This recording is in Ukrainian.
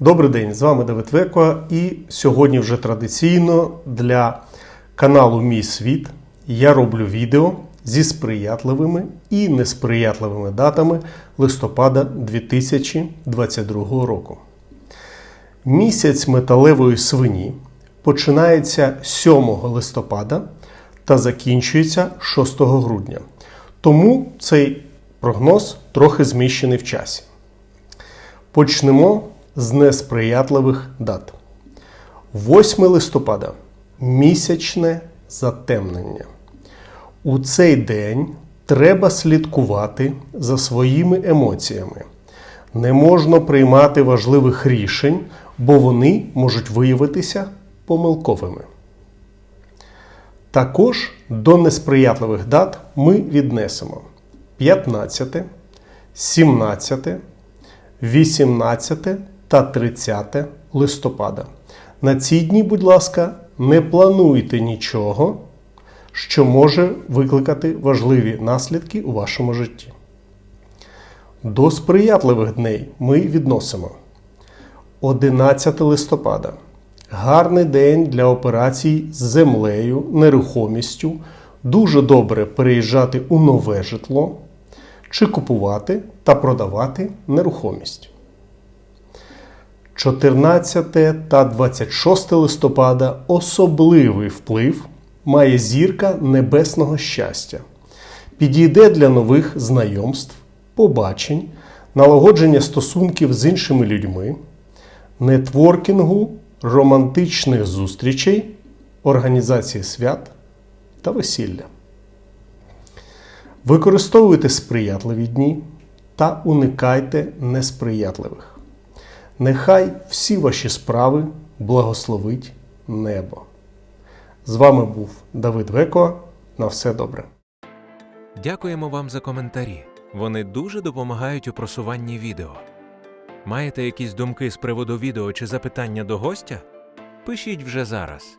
Добрий день, з вами Давид Веко, і сьогодні вже традиційно для каналу Мій Світ я роблю відео зі сприятливими і несприятливими датами листопада 2022 року. Місяць металевої свині починається 7 листопада та закінчується 6 грудня. Тому цей прогноз трохи зміщений в часі. Почнемо з несприятливих дат. 8 листопада місячне затемнення. У цей день треба слідкувати за своїми емоціями. Не можна приймати важливих рішень, бо вони можуть виявитися помилковими. Також до несприятливих дат ми віднесемо 15, 17, 18 та 30 листопада. На ці дні, будь ласка, не плануйте нічого, що може викликати важливі наслідки у вашому житті. До сприятливих дней ми відносимо 11 листопада. Гарний день для операцій з землею, нерухомістю. Дуже добре переїжджати у нове житло чи купувати та продавати нерухомість. 14 та 26 листопада особливий вплив має зірка небесного щастя. Підійде для нових знайомств, побачень, налагодження стосунків з іншими людьми, нетворкінгу, романтичних зустрічей, організації свят та весілля. Використовуйте сприятливі дні та уникайте несприятливих. Нехай всі ваші справи благословить небо. З вами був Давид Веко. На все добре. Дякуємо вам за коментарі. Вони дуже допомагають у просуванні відео. Маєте якісь думки з приводу відео чи запитання до гостя? Пишіть вже зараз.